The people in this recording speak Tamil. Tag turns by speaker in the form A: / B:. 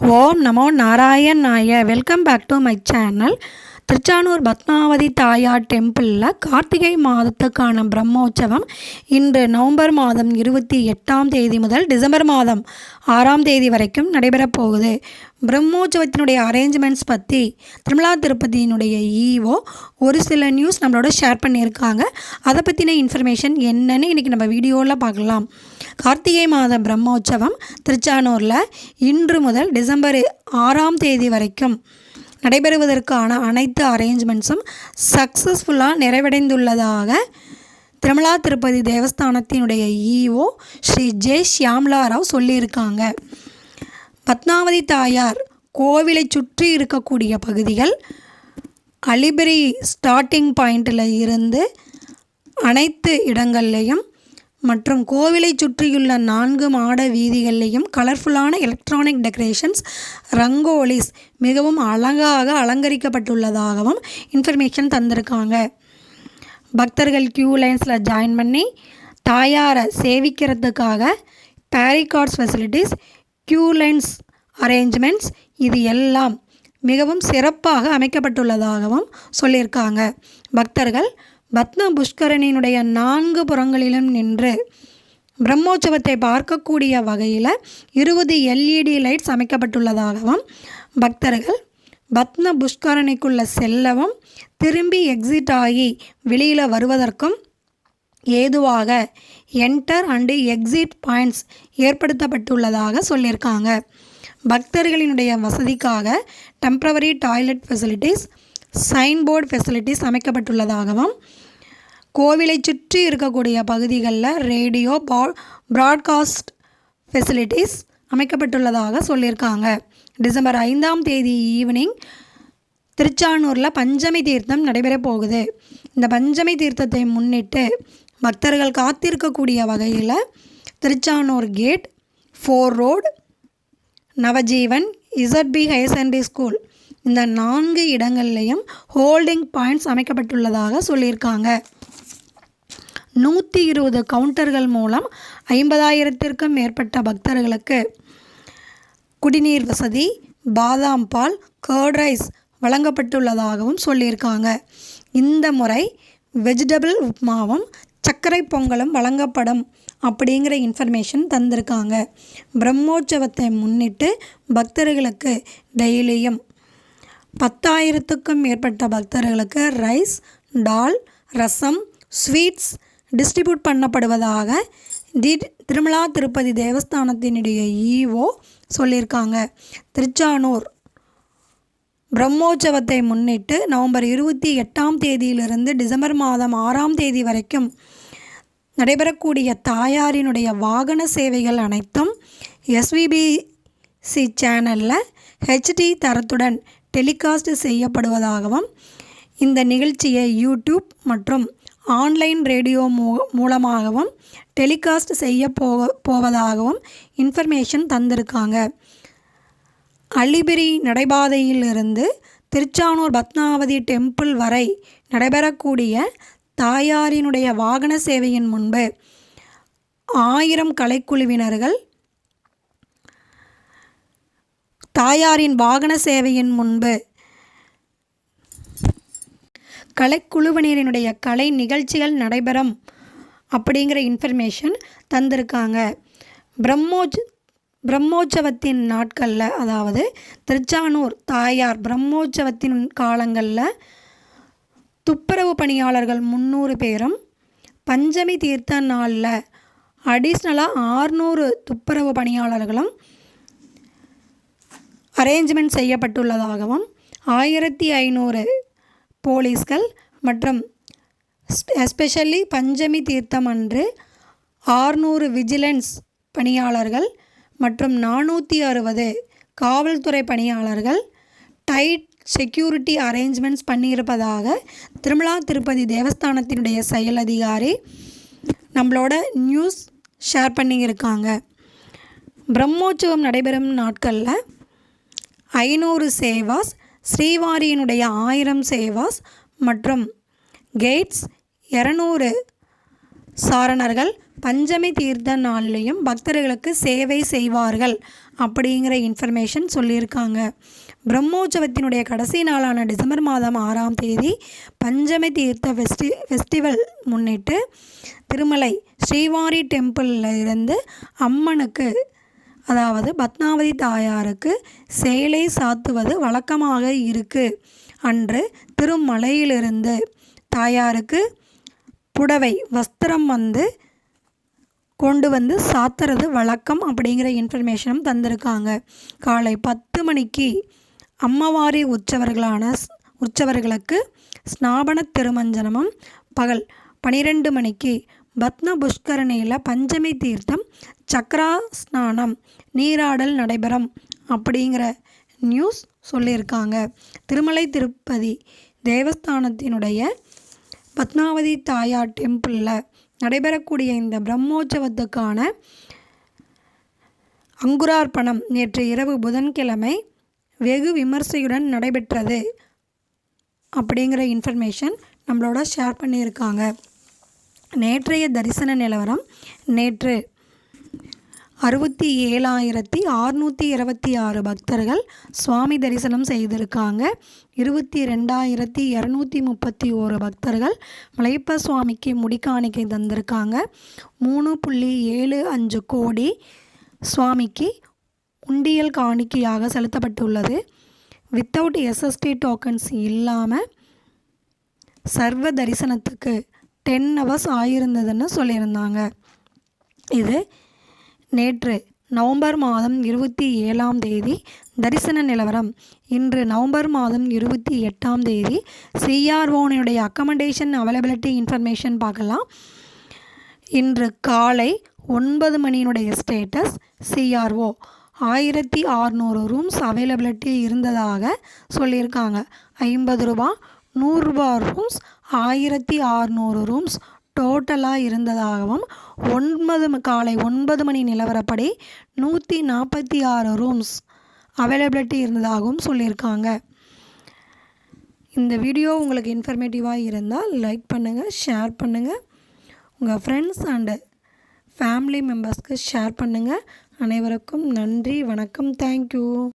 A: ஓம் நமோ நாராயண் நாய welcome back to my channel Tiruchanur Padmavathi Thayar டெம்பிளில் Karthigai மாதத்துக்கான பிரம்மோற்சவம் இன்று நவம்பர் மாதம் இருபத்தி எட்டாம் தேதி முதல் டிசம்பர் மாதம் ஆறாம் தேதி வரைக்கும் நடைபெறப் போகுது. பிரம்மோற்சவத்தினுடைய அரேஞ்ச்மெண்ட்ஸ் பற்றி திருமலா திருப்பதியினுடைய ஈஓ ஒரு சில நியூஸ் நம்மளோட ஷேர் பண்ணியிருக்காங்க. அதை பற்றின இன்ஃபர்மேஷன் என்னன்னு இன்றைக்கி நம்ம வீடியோவில் பார்க்கலாம். கார்த்திகை மாத பிரம்மோற்சவம் திருச்சானூரில் இன்று முதல் டிசம்பர் ஆறாம் தேதி வரைக்கும் நடைபெறுவதற்கான அனைத்து அரேஞ்ச்மெண்ட்ஸும் சக்ஸஸ்ஃபுல்லாக நிறைவடைந்துள்ளதாக திருமலா திருப்பதி தேவஸ்தானத்தினுடைய இஓ ஸ்ரீ ஜே. ஷியாம்லா ராவ் சொல்லியிருக்காங்க. பத்மாவதி தாயார் கோவிலை சுற்றி இருக்கக்கூடிய பகுதிகள் அலிபெரி ஸ்டார்டிங் பாயிண்டில் இருந்து அனைத்து இடங்கள்லையும் மற்றும் கோவிலை சுற்றியுள்ள நான்கு மாட வீதிகள்லேயும் கலர்ஃபுல்லான எலக்ட்ரானிக் டெக்கரேஷன்ஸ் ரங்கோலிஸ் மிகவும் அழகாக அலங்கரிக்கப்பட்டுள்ளதாகவும் இன்ஃபர்மேஷன் தந்திருக்காங்க. பக்தர்கள் கியூ லைன்ஸில் ஜாயின் பண்ணி தாயாரை சேவிக்கிறதுக்காக barricades facilities queue lines arrangements இது எல்லாம் மிகவும் சிறப்பாக அமைக்கப்பட்டுள்ளதாகவும் சொல்லியிருக்காங்க. பக்தர்கள் பத்ம புஷ்கரனினுடைய நான்கு புறங்களிலும் நின்று பிரம்மோற்சவத்தை பார்க்கக்கூடிய வகையில் இருபது எல்இடி லைட்ஸ் அமைக்கப்பட்டுள்ளதாகவும் பக்தர்கள் பத்ம புஷ்கரணிக்குள்ள செல்லவும் திரும்பி எக்ஸிட் ஆகி வெளியில் வருவதற்கும் ஏதுவாக என்டர் அண்டு எக்ஸிட் பாயிண்ட்ஸ் ஏற்படுத்தப்பட்டுள்ளதாக சொல்லியிருக்காங்க. பக்தர்களினுடைய வசதிக்காக temporary toilet facilities sign board facilities அமைக்கப்பட்டுள்ளதாகவும் கோவிலை சுற்றி இருக்கக்கூடிய பகுதிகளில் ரேடியோ பா ப்ராட்காஸ்ட் ஃபெசிலிட்டிஸ் அமைக்கப்பட்டுள்ளதாக சொல்லியிருக்காங்க. டிசம்பர் ஐந்தாம் தேதி ஈவினிங் திருச்சானூரில் பஞ்சமி தீர்த்தம் நடைபெறப் போகுது. இந்த பஞ்சமி தீர்த்தத்தை முன்னிட்டு பக்தர்கள் காத்திருக்கக்கூடிய வகையில் Tiruchanur gate four road Navajeevan ZP higher secondary school இந்த நான்கு இடங்கள்லையும் ஹோல்டிங் பாயிண்ட்ஸ் அமைக்கப்பட்டுள்ளதாக சொல்லியிருக்காங்க. நூற்றி இருபது கவுண்டர்கள் மூலம் ஐம்பதாயிரத்திற்கும் மேற்பட்ட பக்தர்களுக்கு குடிநீர் வசதி பாதாம் பால் கர்ட் ரைஸ் வழங்கப்பட்டுள்ளதாகவும் சொல்லியிருக்காங்க. இந்த முறை வெஜிடபிள் உப்மாவும் சர்க்கரை பொங்கலும் வழங்கப்படும் அப்படிங்கிற இன்ஃபர்மேஷன் தந்திருக்காங்க. பிரம்மோற்சவத்தை முன்னிட்டு பக்தர்களுக்கு டெய்லியும் பத்தாயிரத்துக்கும் மேற்பட்ட பக்தர்களுக்கு rice dal rasam sweets distribute பண்ணப்படுவதாக T Tirumala Tirupati தேவஸ்தானத்தினுடைய ஈஓ சொல்லியிருக்காங்க. திருச்சானூர். பிரம்மோற்சவத்தை முன்னிட்டு நவம்பர் இருபத்தி எட்டாம் தேதியிலிருந்து டிசம்பர் மாதம் ஆறாம் தேதி வரைக்கும் நடைபெறக்கூடிய தாயாரினுடைய வாகன சேவைகள் அனைத்தும் எஸ்விபிசி சேனலில் ஹெச்டி தரத்துடன் டெலிகாஸ்ட் செய்யப்படுவதாகவும் இந்த நிகழ்ச்சியை யூடியூப் மற்றும் ஆன்லைன் ரேடியோ மூ மூலமாகவும் டெலிகாஸ்ட் செய்ய போக போவதாகவும் இன்ஃபர்மேஷன் தந்திருக்காங்க. அள்ளிபிரி நடைபாதையிலிருந்து திருச்சானூர் பத்மாவதி டெம்பிள் வரை நடைபெறக்கூடிய தாயாரினுடைய வாகன சேவையின் முன்பு ஆயிரம் கலைக்குழுவினர்கள் தாயாரின் வாகன சேவையின் முன்பு கலைக்குழுவினரினுடைய கலை நிகழ்ச்சிகள் நடைபெறும் அப்படிங்கிற இன்ஃபர்மேஷன் தந்திருக்காங்க. பிரம்மோஜ் பிரம்மோற்சவத்தின் நாட்களில் அதாவது திருச்சானூர் தாயார் பிரம்மோற்சவத்தின் காலங்களில் துப்புரவு பணியாளர்கள் முந்நூறு பேரும் பஞ்சமி தீர்த்த நாளில் அடிஷ்னலாக ஆறுநூறு துப்புரவு பணியாளர்களும் அரேஞ்ச்மெண்ட் செய்யப்பட்டுள்ளதாகவும் ஆயிரத்தி ஐநூறு போலீஸ்கள் மற்றும் எஸ்பெஷலி பஞ்சமி தீர்த்தம் அன்று ஆறுநூறு விஜிலன்ஸ் பணியாளர்கள் மற்றும் நானூற்றி அறுபது காவல்துறை பணியாளர்கள் டைட் செக்யூரிட்டி அரேஞ்ச்மெண்ட்ஸ் பண்ணியிருப்பதாக திருமலா திருப்பதி தேவஸ்தானத்தினுடைய செயல் அதிகாரி நம்மளோட நியூஸ் ஷேர் பண்ணியிருக்காங்க. பிரம்மோற்சவம் நடைபெறும் நாட்களில் ஐநூறு சேவாஸ் ஸ்ரீவாரியினுடைய ஆயிரம் சேவாஸ் மற்றும் கேட்ஸ் இரநூறு சாரணர்கள் பஞ்சமி தீர்த்த நாள்லேயும் பக்தர்களுக்கு சேவை செய்வார்கள் அப்படிங்கிற இன்ஃபர்மேஷன் சொல்லியிருக்காங்க. பிரம்மோற்சவத்தினுடைய கடைசி நாளான டிசம்பர் மாதம் ஆறாம் தேதி பஞ்சமி தீர்த்த ஃபெஸ்டி ஃபெஸ்டிவல் முன்னிட்டு திருமலை ஸ்ரீவாரி டெம்பிளில் இருந்து அம்மனுக்கு அதாவது பத்மாவதி தாயாருக்கு சேலை சாத்துவது வழக்கமாக இருக்குது அன்று திருமலையிலிருந்து தாயாருக்கு புடவை வஸ்திரம் வந்து கொண்டு வந்து சாத்துறது வழக்கம் அப்படிங்கிற இன்ஃபர்மேஷனும் தந்திருக்காங்க. காலை பத்து மணிக்கு அம்மவாரி உற்சவர்களான ஸ்- உற்சவர்களுக்கு ஸ்நாபன திருமஞ்சனமும் பகல் பனிரெண்டு மணிக்கு பத்ம புஷ்கரணியில் பஞ்சமி தீர்த்தம் சக்ரா ஸ்நானம் நீராடல் நடைபெறும் அப்படிங்கிற நியூஸ் சொல்லியிருக்காங்க. திருமலை திருப்பதி தேவஸ்தானத்தினுடைய பத்மாவதி தாயார் டெம்பிளில் நடைபெறக்கூடிய இந்த பிரம்மோற்சவத்துக்கான அங்குரார்ப்பணம் நேற்று இரவு புதன்கிழமை வெகு விமர்சையுடன் நடைபெற்றது அப்படிங்கிற இன்ஃபர்மேஷன் நம்மளோட ஷேர் பண்ணியிருக்காங்க. நேற்றைய தரிசன நிலவரம் நேற்று அறுபத்தி ஏழாயிரத்தி அறுநூற்றி இருபத்தி ஆறு பக்தர்கள் சுவாமி தரிசனம் செய்திருக்காங்க. இருபத்தி ரெண்டாயிரத்தி இரநூத்தி முப்பத்தி ஓரு பக்தர்கள் மலையப்ப சுவாமிக்கு முடிக்காணிக்கை தந்திருக்காங்க. மூணு புள்ளி ஏழு அஞ்சு கோடி சுவாமிக்கு உண்டியல் காணிக்கையாக செலுத்தப்பட்டுள்ளது. வித்தவுட் எஸ்எஸ்டி டோக்கன்ஸ் இல்லாமல் சர்வ தரிசனத்துக்கு டென் ஹவர்ஸ் ஆகியிருந்ததுன்னு சொல்லியிருந்தாங்க. இது நேற்று நவம்பர் மாதம் இருபத்தி ஏழாம் தேதி தரிசன நிலவரம். இன்று நவம்பர் மாதம் இருபத்தி எட்டாம் தேதி சிஆர்ஓனுடைய அக்கமடேஷன் அவைலபிலிட்டி இன்ஃபர்மேஷன் பார்க்கலாம். இன்று காலை ஒன்பது மணியினுடைய ஸ்டேட்டஸ் சிஆர்ஓ. ஆயிரத்தி ஆறுநூறு ரூம்ஸ் அவைலபிலிட்டி இருந்ததாக சொல்லியிருக்காங்க. ஐம்பது ரூபா நூறுரூபா ரூம்ஸ் ஆயிரத்தி அறநூறு ரூம்ஸ் டோட்டலாக இருந்ததாகவும் ஒன்பது காலை ஒன்பது மணி நிலவரப்படி நூற்றி நாற்பத்தி ஆறு ரூம்ஸ் அவைலபிலிட்டி இருந்ததாகவும் சொல்லியிருக்காங்க. இந்த வீடியோ உங்களுக்கு இன்ஃபர்மேட்டிவாக இருந்தால் லைக் பண்ணுங்கள் ஷேர் பண்ணுங்கள் உங்கள் ஃப்ரெண்ட்ஸ் அண்டு ஃபேமிலி மெம்பர்ஸ்க்கு ஷேர் பண்ணுங்கள் அனைவருக்கும் நன்றி வணக்கம் தேங்க்யூ